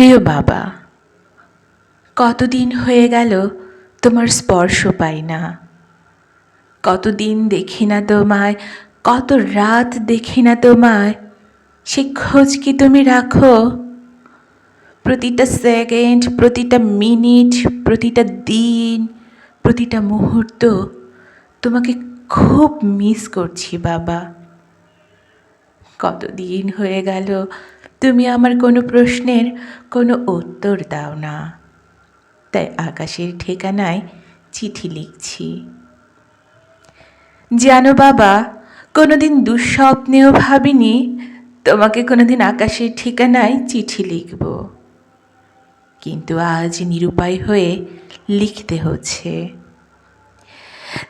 প্রিয় বাবা, কতদিন হয়ে গেল তোমার স্পর্শ পাই না। কতদিন দেখি না তোমায়, কত রাত দেখি না তোমায়, সে খোঁজ কি তুমি রাখো? প্রতিটা সেকেন্ড, প্রতিটা মিনিট, প্রতিটা দিন, প্রতিটা মুহূর্ত তোমাকে খুব মিস করছি বাবা। কতদিন হয়ে গেল তুমি আমার কোনো প্রশ্নের কোনো উত্তর দাও না। তাই আকাশের ঠিকানায় চিঠি লিখছি। জানো বাবা, কোনোদিন দুঃস্বপ্নেও ভাবিনি তোমাকে কোনোদিন আকাশের ঠিকানায় চিঠি লিখব। কিন্তু আজ নিরুপায় হয়ে লিখতে হচ্ছে।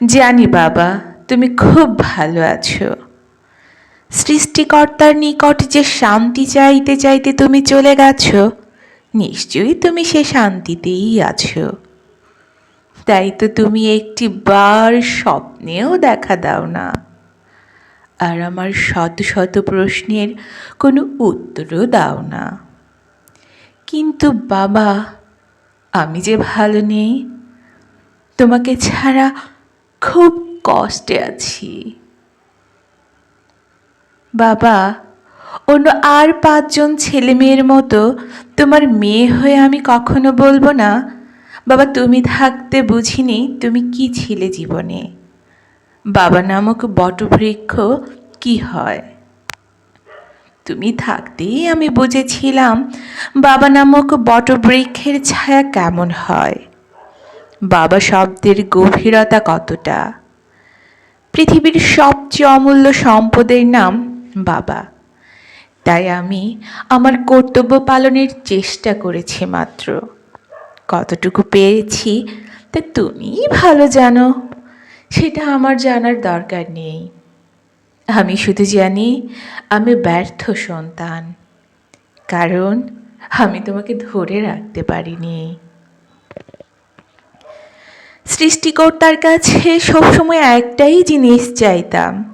জানি বাবা, তুমি খুব ভালো আছো। সৃষ্টিকর্তার নিকট যে শান্তি চাইতে চাইতে তুমি চলে গেছো, নিশ্চয়ই তুমি সে শান্তিতেই আছো। তাই তো তুমি একটি বার স্বপ্নেও দেখা দাও না। আর আমার শত শত প্রশ্নের কোনো উত্তরও দাও না। কিন্তু বাবা, আমি যে ভালো নেই, তোমাকে ছাড়া খুব কষ্টে আছি। বাবা, অন্য আর পাঁচজন ছেলে মেয়ের মতো তোমার মেয়ে হয়ে আমি কখনো বলব না। বাবা, তুমি থাকতে বুঝিনি তুমি কি ছিলে জীবনে। বাবা নামক বটবৃক্ষ কি হয়? তুমি থাকতেই আমি বুঝেছিলাম বাবা নামক বটবৃক্ষের ছায়া কেমন হয়। বাবা শব্দের গভীরতা কতটা? পৃথিবীর সবচেয়ে অমূল্য সম্পদের নাম বাবা। তাই আমি আমার কর্তব্য পালনের চেষ্টা করেছি মাত্র। কতটুকু পেরেছি তা তুমিই ভালো জানো। সেটা আমার জানার দরকার নেই। আমি শুধু জানি, আমি ব্যর্থ সন্তান। কারণ আমি তোমাকে ধরে রাখতে পারিনি। সৃষ্টিকর্তার কাছে সবসময় একটাই জিনিস চাইতাম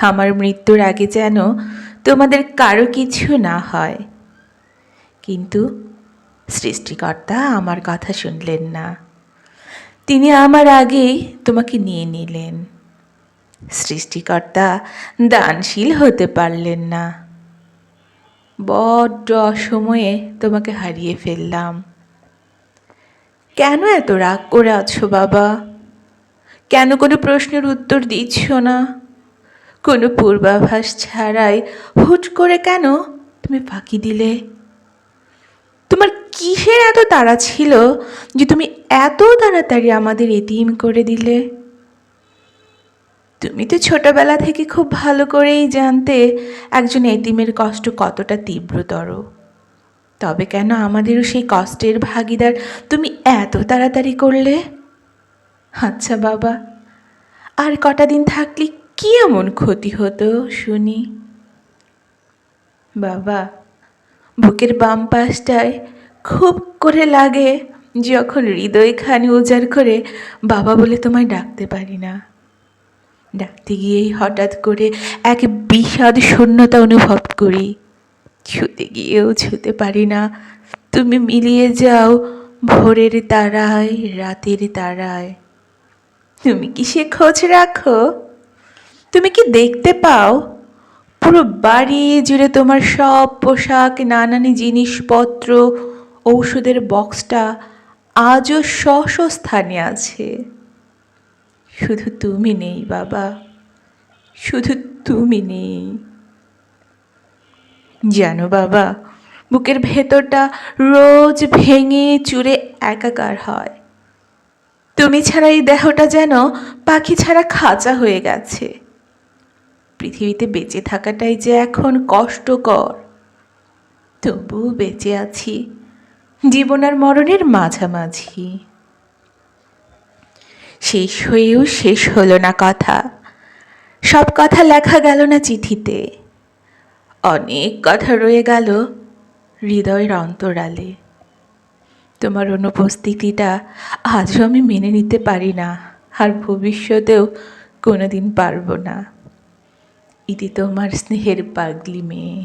আমার মৃত্যুর আগে যেন তোমাদের কারও কিছু না হয়। কিন্তু সৃষ্টিকর্তা আমার কথা শুনলেন না। তিনি আমার আগেই তোমাকে নিয়ে নিলেন। সৃষ্টিকর্তা দানশীল হতে পারলেন না। বড্ড অসময়ে তোমাকে হারিয়ে ফেললাম। কেন এত রাগ করে আছো বাবা? কেন কোনো প্রশ্নের উত্তর দিচ্ছ না? কোনো পূর্বাভাস ছাড়াই হুট করে কেন তুমি ফাঁকি দিলে? তোমার কিসের এত তাড়া ছিল যে তুমি এত তাড়াতাড়ি আমাদের এতিম করে দিলে? তুমি তো ছোটবেলা থেকে খুব ভালো করেই জানতে একজন এতিমের কষ্ট কতটা তীব্রতর। তবে কেন আমাদেরও সেই কষ্টের ভাগিদার তুমি এত তাড়াতাড়ি করলে? আচ্ছা বাবা, আর কটা দিন থাকলে কি এমন ক্ষতি হতো শুনি? বাবা, বুকের বাম পাশটায় খুব করে লাগে যখন হৃদয়খানি উজাড় করে বাবা বলে তোমায় ডাকতে পারি না। ডাকতে গিয়েই হঠাৎ করে এক বিষাদ শূন্যতা অনুভব করি। ছুতে গিয়েও ছুতে পারি না। তুমি মিলিয়ে যাও ভোরের তারায়, রাতের তারায়। তুমি কি সে খোঁজ রাখো? তুমি কি দেখতে পাও? পুরো বাড়ি জুড়ে তোমার সব পোশাক, নানানি জিনিসপত্র, ঔষধের বক্সটা আজও স্ব স্থানে আছে। শুধু তুমি নেই, বাবা। শুধু তুমি নেই। জানো, বাবা, বুকের ভেতরটা রোজ ভেঙে চুরে একাকার হয়। তুমি ছাড়া এই দেহটা যেন পাখি ছাড়া খাঁচা হয়ে গেছে। পৃথিবীতে বেঁচে থাকাটাই যে এখন কষ্টকর। তবুও বেঁচে আছি, জীবন আর মরণের মাঝামাঝি। শেষ হয়েও শেষ হলো না কথা। সব কথা লেখা গেল না চিঠিতে। অনেক কথা রয়ে গেল হৃদয়ের অন্তরালে। তোমার অনুপস্থিতিটা আজও আমি মেনে নিতে পারি না, আর ভবিষ্যতেও কোনোদিন পারব না। ইতি তোমার স্নেহের পাগলি মেয়ে